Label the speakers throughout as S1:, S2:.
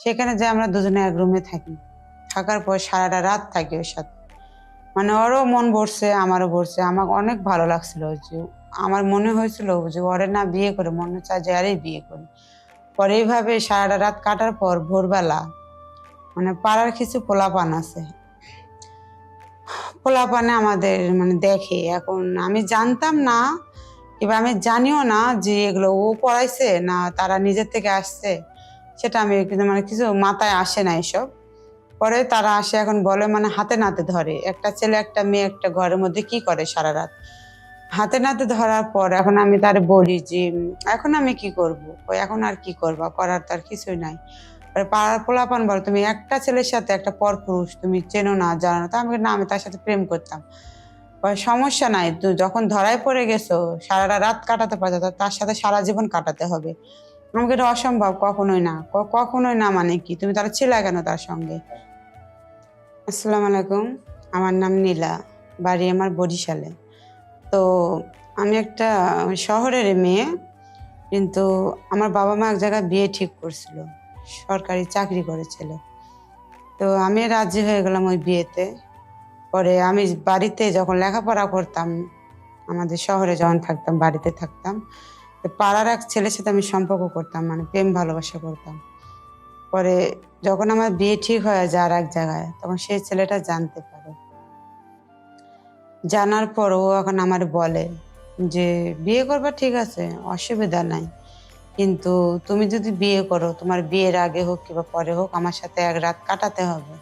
S1: সেখানে যে আমরা দুজনে এক রুমে থাকি। থাকার পর সারাটা রাত থাকি ওর সাথে। মানে ওরও মন ভরছে, আমারও ভরছে। আমাকে অনেক ভালো লাগছিল যে, আমার মনে হয়েছিল যে ওরে না বিয়ে করে, মনে চায় যে আরেই বিয়ে করি। পরে এইভাবে সারাটা রাত কাটার পর ভোরবেলা মানে পাড়ার কিছু পোলাপান আছে। পোলাপানে আমাদের মানে দেখে, এখন আমি জানতাম না, এবার আমি জানিও না যে এগুলো ও পড়াইছে না তারা নিজের থেকে আসছে। সেটা আমি মানে কিছু মাথায় আসে না এসব। পরে তারা আসে এখন বলে মানে হাতে নাতে ধরে। একটা ছেলে, একটা মেয়ে, একটা ঘরের মধ্যে কি করে সারা রাত? হাতে নাতে ধরার পর এখন আমি তার বলি যে, এখন আমি কি করব? এখন আর কি করবা? করার তার কিছুই নাই। পাড়ার পোলাপান বলে, তুমি একটা ছেলের সাথে একটা পর পুরুষ তুমি চেনো না, জানো না। তা আমি না, আমি তার সাথে প্রেম করতাম। সমস্যা নাই যখন ধরায় পড়ে গেছো, সারাটা রাত কাটাতে পারছ তার সাথে সারা জীবন কাটাতে হবে। আমাকে এটা অসম্ভব, কখনোই না। কখনোই না মানে কি? তুমি তারা ছিল কেন তার সঙ্গে? আসসালামু আলাইকুম, আমার নাম নীলা, বাড়ি আমার বরিশালে। তো আমি একটা শহরের মেয়ে, কিন্তু আমার বাবা মা এক জায়গায় বিয়ে ঠিক করছিল, সরকারি চাকরি করেছিল। তো আমি রাজি হয়ে গেলাম ওই বিয়েতে। পরে আমি বাড়িতে যখন লেখাপড়া করতাম, আমাদের শহরে যখন থাকতাম, বাড়িতে থাকতাম পাড়ার এক ছেলের সাথে আমি সম্পর্ক করতাম মানে প্রেম ভালোবাসা করতাম। পরে যখন আমার বিয়ে ঠিক হয়ে যায় আর এক জায়গায়, তখন সেই ছেলেটা জানতে পারে। জানার পর ও এখন আমার বলে যে, বিয়ে করবা ঠিক আছে, অসুবিধা নাই। কিন্তু তুমি যদি বিয়ে করো, তোমার বিয়ের আগে হোক কিংবা পরে হোক, আমার সাথে এক রাত কাটাতে হবে।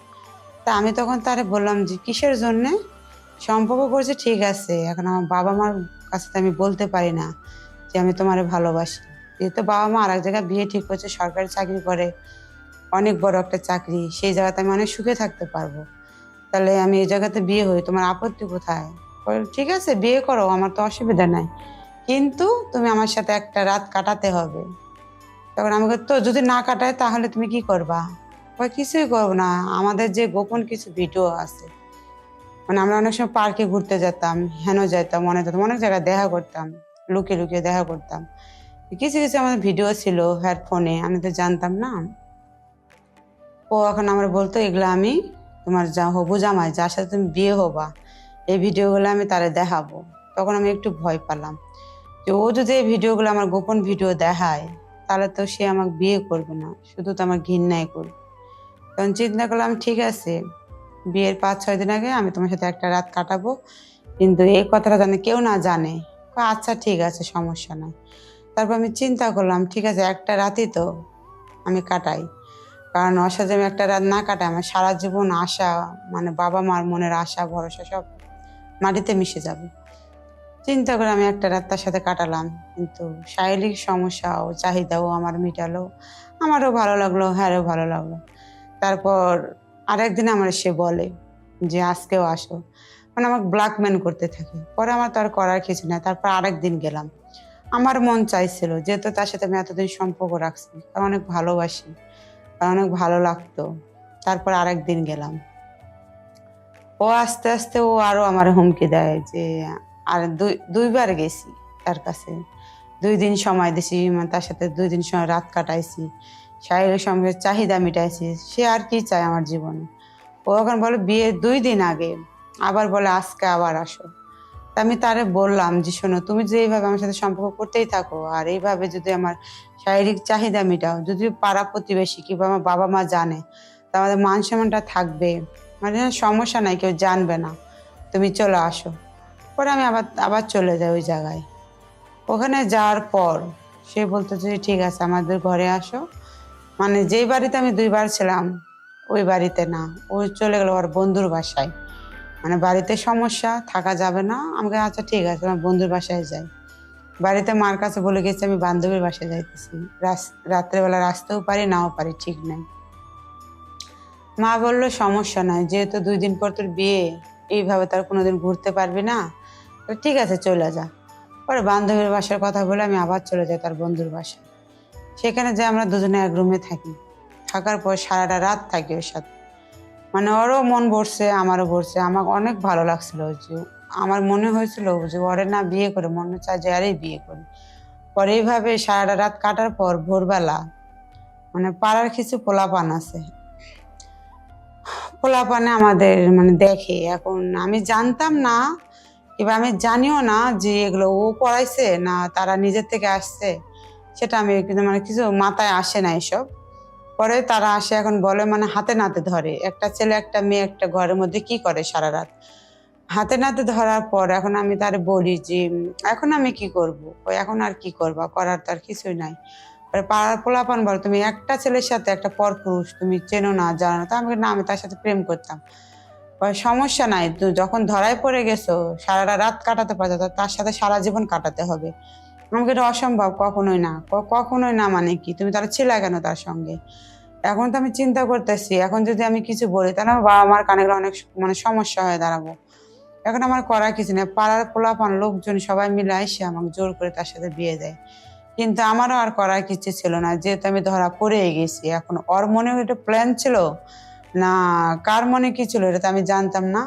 S1: তা আমি তখন তারে বললাম যে, কিসের জন্যে? সম্পর্ক করছে ঠিক আছে, এখন আমার বাবা মার কাছে তো আমি বলতে পারি না। যে আমি তোমারে ভালোবাসি। যেহেতু বাবা মা আর এক জায়গায় বিয়ে ঠিক করছে, সরকারি চাকরি করে, অনেক বড় একটা চাকরি, সেই জায়গাতে আমি অনেক সুখে থাকতে পারব। তাহলে আমি এই জায়গাতে বিয়ে হই, তোমার আপত্তি কোথায়? ঠিক আছে, বিয়ে করো, আমার তো অসুবিধা নাই। কিন্তু তুমি আমার সাথে একটা রাত কাটাতে হবে। তখন আমাকে তো যদি না কাটায়, তাহলে তুমি কি করবা? কয় কিছুই করব না। আমাদের যে গোপন কিছু ভিডিও আছে মানে আমরা অনেক সময় পার্কে ঘুরতে যেতাম, হেন যেতাম অনেক যেতাম, অনেক জায়গায় দেখা করতাম। লুকিয়ে লুকিয়ে দেখা করতাম। কিছু কিছু আমাদের ভিডিও ছিল হেডফোনে আমি তো জানতাম না। ও এখন আমার বলতো, এগুলো আমি তোমার যা হবু জামাই, যার সাথে তুমি বিয়ে হবা, এই ভিডিওগুলো আমি তারে দেখাবো। তখন আমি একটু ভয় পেলাম। যে ও যদি এই ভিডিওগুলো আমার গোপন ভিডিও দেখায়, তাহলে তো সে আমাকে বিয়ে করবে না, শুধু তো আমার ঘৃণাই করবে। তখন চিন্তা করলাম, ঠিক আছে, বিয়ের পাঁচ, ছয় দিন আগে আমি তোমার সাথে একটা রাত কাটাবো, কিন্তু এই কথাটা জানে কেউ না জানে। আচ্ছা ঠিক আছে, সমস্যা নাই। তারপর আমি চিন্তা করলাম, ঠিক আছে, একটা রাতই তো আমি কাটাই। কারণ ওর আমি একটা রাত না কাটাই, আমার সারা জীবন আশা মানে বাবা মার মনের আশা, ভরসা সব মাটিতে মিশে যাবে। চিন্তা করে আমি একটা রাত তার সাথে কাটালাম, কিন্তু শারীরিক সমস্যা ও চাহিদাও আমার মিটালো, আমারও ভালো লাগল, হ্যাঁরও ভালো লাগল। তারপর আরেকদিন আমার সে বলে যে, আজকেও আসো। মানে আমাকে ব্ল্যাকমেন করতে থাকে। পরে আমার তো আর করার কিছু না তারপর আরেকদিন গেলাম। আমার মন চাইছিল, যেহেতু তার সাথে আমি এতদিন সম্পর্ক রাখছি কারণ অনেক ভালোবাসি আর অনেক ভালো লাগতো, তারপর আরেক দিন গেলাম। ও আস্তে আস্তে ও আরও আমার হুমকি দেয় যে, আর দুই, দুইবার গেছি তার কাছে। দুই দিন সময় দিছি মানে তার সাথে দুই দিন সময় রাত কাটাইছি। শারীরিক সঙ্গে চাহিদা মিটাইছি, সে আর কি চায় আমার জীবনে? ও এখন বলে, বিয়ে দুই দিন আগে। আবার বলে, আজকে আবার আসো। তা আমি তারে বললাম যে, শোনো, তুমি যে এইভাবে আমার সাথে সম্পর্ক করতেই থাকো, আর এইভাবে যদি আমার শারীরিক চাহিদা মেটাও, যদি পাড়া প্রতিবেশী কিংবা আমার বাবা মা জানে, তা আমাদের মান সম্মানটা থাকবে। মানে সমস্যা নাই, কেউ জানবে না। তুমি চলে আসো। পরে আমি আবার আবার চলে যাই ওই জায়গায়। ওখানে যাওয়ার পর সে বলতো যে, ঠিক আছে, আমাদের ঘরে আসো। মানে যেই বাড়িতে আমি দুইবার ছিলাম, ওই বাড়িতে না, ও চলে গেল ওর বন্ধুর বাসায়। মানে বাড়িতে সমস্যা, থাকা যাবে না। আমাকে আচ্ছা ঠিক আছে আমার বন্ধুর বাসায় যাই। বাড়িতে মার কাছে বলে গেছি, আমি বান্ধবীর বাসায় যাইতেছি। রাত্রেবেলা আসতেও পারি, নাও পারি, ঠিক নাই। মা বলল, সমস্যা নাই, যেহেতু দুই দিন পর তোর বিয়ে, এইভাবে তার কোনোদিন ঘুরতে পারবি না। তো ঠিক আছে, চলে যা। পরে বান্ধবীর বাসার কথা বলে আমি আবার চলে যাই তার বন্ধুর বাসায়। সেখানে যে আমরা দুজনে এক রুমে থাকি। থাকার পর সারাটা রাত থাকি ওর সাথে। মানে ওরও মন ভরছে, আমারও ভরছে, আমাকে অনেক ভালো লাগছিল যে, আমার মনে হয়েছিল যে ওরে না বিয়ে করে, মনে চায় যে আরেই বিয়ে করি। পরে এইভাবে সারাটা রাত কাটার পর ভোরবেলা মানে পাড়ার কিছু পোলাপান আছে। পোলাপানে আমাদের মানে দেখে, এখন আমি জানতাম না, এবার আমি জানিও না যে এগুলো ও পড়াইছে না তারা নিজের থেকে আসছে, সেটা আমি মানে কিছু মাথায় আসে না এসব। পরে তারা আসে এখন বলে মানে হাতে নাতে ধরে। একটা ছেলে, একটা মেয়ে, একটা ঘরের মধ্যে কি করে সারা রাত? হাতে নাতে ধরার পর এখন আমি তার বলি যে, এখন আমি কি করব? এখন আর কি করবা? করার তো আর কিছুই নাই। পাড়ার পোলাপান বল, তুমি একটা ছেলের সাথে একটা পর পুরুষ তুমি চেনো না, জানো না। তা আমি না আমি তার সাথে প্রেম করতাম। সমস্যা নাই যখন ধরায় পড়ে গেছো, সারাটা রাত কাটাতে পারছ তার সাথে সারা জীবন কাটাতে হবে। আমাকে এটা অসম্ভব, কখনোই না। কখনোই না মানে কি? তুমি তারা ছিল কেন তার সঙ্গে? এখন তো আমি চিন্তা করতেছি, এখন যদি আমি কিছু বলি, তাহলে আমার বাবা মার কানে অনেক মানে সমস্যা হয়ে দাঁড়াবো। এখন আমার করার কিছু নেই। পাড়ার পোলাপান লোকজন সবাই মিলে এসে আমাকে জোর করে তার সাথে বিয়ে দেয়। কিন্তু আমারও আর করার কিছু ছিল না, যেহেতু আমি ধরা পড়ে গেছি। এখন ওর মনে একটা প্ল্যান ছিল? না, কার মনে কি ছিল এটা তো আমি জানতাম না।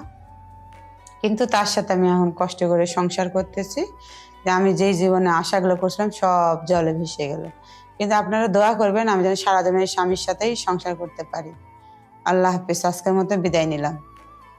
S1: কিন্তু তার সাথে আমি এখন কষ্ট করে সংসার করতেছি। যে আমি যেই জীবনে আশাগুলো করছিলাম, সব জলে ভেসে গেল। কিন্তু আপনারা দোয়া করবেন, আমি যেন সারা জীবনের স্বামীর সাথেই সংসার করতে পারি। আল্লাহ হাফিজ, আজকের মতো বিদায় নিলাম।